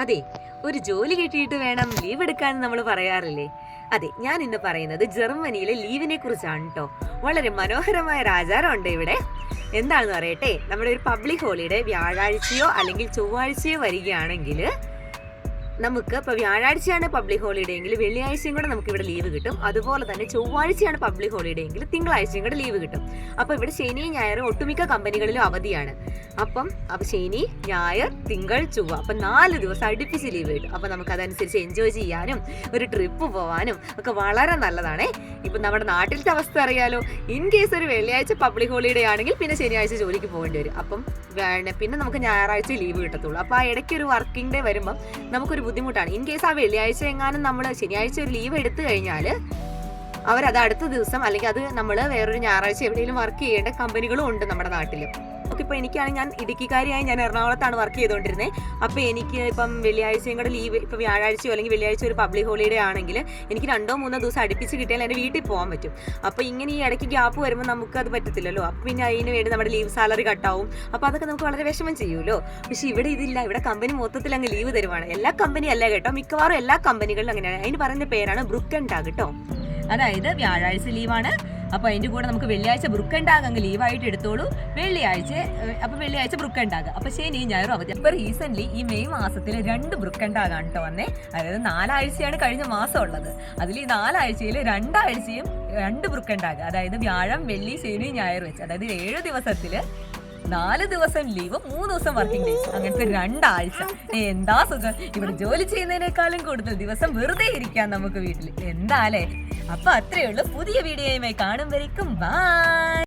അതെ ഒരു ജോലി കിട്ടിയിട്ട് വേണം ലീവ് എടുക്കാൻ നമ്മൾ പറയാറില്ലേ? അതെ ഞാൻ ഇന്ന് പറയുന്നത് ജർമ്മനിയിലെ ലീവിനെ കുറിച്ചാണ് കേട്ടോ വളരെ മനോഹരമായ ഒരു ആചാരമുണ്ട് ഇവിടെ. എന്താണെന്ന് പറയട്ടെ നമ്മുടെ ഒരു പബ്ലിക് ഹോളിഡേ വ്യാഴാഴ്ചയോ അല്ലെങ്കിൽ ചൊവ്വാഴ്ചയോ വരികയാണെങ്കിൽ നമുക്ക് ഇപ്പോൾ വ്യാഴാഴ്ചയാണ് പബ്ലിക് ഹോളിഡേ എങ്കിൽ വെള്ളിയാഴ്ചയും കൂടെ നമുക്ക് ഇവിടെ ലീവ് കിട്ടും. അതുപോലെ തന്നെ ചൊവ്വാഴ്ചയാണ് പബ്ലിക് ഹോളിഡേ എങ്കിൽ തിങ്കളാഴ്ചയും കൂടെ ലീവ് കിട്ടും. അപ്പോൾ ഇവിടെ ശനിയും ഞായറും ഒട്ടുമിക്ക കമ്പനികളിലും അവധിയാണ്. അപ്പം അപ്പം ശനി ഞായർ തിങ്കൾ ചൊവ്വ അപ്പം നാല് ദിവസം അടുപ്പിച്ച് ലീവ് കിട്ടും. അപ്പം നമുക്ക് അതനുസരിച്ച് എൻജോയ് ചെയ്യാനും ഒരു ട്രിപ്പ് പോകാനും ഒക്കെ വളരെ നല്ലതാണേ. ഇപ്പം നമ്മുടെ നാട്ടിലത്തെ അവസ്ഥ അറിയാലോ. ഇൻ കേസ് ഒരു വെള്ളിയാഴ്ച പബ്ലിക് ഹോളിഡേ ആണെങ്കിൽ പിന്നെ ശനിയാഴ്ച ജോലിക്ക് പോകേണ്ടി വരും. അപ്പം പിന്നെ നമുക്ക് ഞായറാഴ്ച ലീവ് കിട്ടത്തുള്ളൂ. അപ്പോൾ ആ ഇടയ്ക്ക് ഒരു വർക്കിംഗ് ഡേ വരുമ്പം നമുക്കൊരു ബുദ്ധിമുട്ടാണ്. ഇൻ കേസ് ആ വെള്ളിയാഴ്ച എങ്ങാനും നമ്മൾ ശനിയാഴ്ച ഒരു ലീവ് എടുത്തു കഴിഞ്ഞാൽ അവരത് അടുത്ത ദിവസം അല്ലെങ്കിൽ അത് നമ്മൾ വേറൊരു ഞായറാഴ്ച എവിടെയെങ്കിലും വർക്ക് ചെയ്യേണ്ട കമ്പനികളും ഉണ്ട് നമ്മുടെ നാട്ടിൽ ഓക്കെ ഇപ്പോൾ എനിക്കാണ് ഞാൻ ഇടുക്കിക്കാരിയായി ഞാൻ എറണാകുളത്താണ് വർക്ക് ചെയ്തുകൊണ്ടിരുന്നത് അപ്പോൾ എനിക്ക് ഇപ്പം വെള്ളിയാഴ്ചയും കൂടെ ലീവ് ഇപ്പോൾ വ്യാഴാഴ്ചയോ അല്ലെങ്കിൽ വെള്ളിയാഴ്ച ഒരു പബ്ലിക് ഹോളിഡേ ആണെങ്കിൽ എനിക്ക് രണ്ടോ മൂന്നോ ദിവസം അടുപ്പിച്ച് കിട്ടിയാൽ എന്റെ വീട്ടിൽ പോകാൻ പറ്റും. അപ്പോൾ ഇങ്ങനെ ഈ ഇടയ്ക്ക് ഗ്യാപ്പ് വരുമ്പോൾ നമുക്ക് അത് പറ്റത്തില്ലല്ലോ. അപ്പോൾ പിന്നെ അതിന് വേണ്ടി നമ്മുടെ ലീവ് സാലറി കട്ടാവും അപ്പോൾ അതൊക്കെ നമുക്ക് വളരെ വിഷമം ചെയ്യുമല്ലോ. പക്ഷേ ഇവിടെ ഇതില്ല. ഇവിടെ കമ്പനി മൊത്തത്തിൽ അങ്ങ് ലീവ് തരുവാണ്. എല്ലാ കമ്പനി അല്ല കേട്ടോ. മിക്കവാറും എല്ലാ കമ്പനികളിലും അങ്ങനെയാണ്. അതിന് പറയുന്ന പേരാണ് ബ്രുക്കൻ ടാഗ് കേട്ടോ അതായത് വ്യാഴാഴ്ച ലീവാണ്. അപ്പൊ അതിന്റെ കൂടെ നമുക്ക് വെള്ളിയാഴ്ച ബ്രുക്കൻഡാഗ് അങ്ങ് ലീവായിട്ട് എടുത്തോളൂ. വെള്ളിയാഴ്ച അപ്പോൾ അപ്പൊ വെള്ളിയാഴ്ച ബ്രുക്കൻഡാഗ് അപ്പൊ ശനി ഞായറും അവധി. അപ്പൊ റീസെന്റ് ഈ മെയ് മാസത്തിൽ രണ്ട് ബ്രുക്കൻഡാഗാണ് കേട്ടോ വന്നേ. അതായത് നാലാഴ്ചയാണ് കഴിഞ്ഞ മാസം ഉള്ളത്. അതിൽ ഈ നാലാഴ്ചയിൽ രണ്ടാഴ്ചയും രണ്ട് ബ്രുക്കൻഡാഗ് അതായത് വ്യാഴം വെള്ളി ശനി ഞായർ വെച്ച്. അതായത് ഏഴ് ദിവസത്തിൽ നാല് ദിവസം ലീവ് മൂന്ന് ദിവസം വർക്കിംഗ് ഡേ അങ്ങനത്തെ രണ്ടാഴ്ച. എന്താ സുഖം? ഇവിടെ ജോലി ചെയ്യുന്നതിനേക്കാളും കൂടുതൽ ദിവസം വെറുതെ ഇരിക്കാം നമുക്ക് വീട്ടിൽ എന്താ അല്ലേ? അപ്പൊ അത്രയേ ഉള്ളൂ. പുതിയ വീഡിയോയുമായി കാണും വരയ്ക്കും ബൈ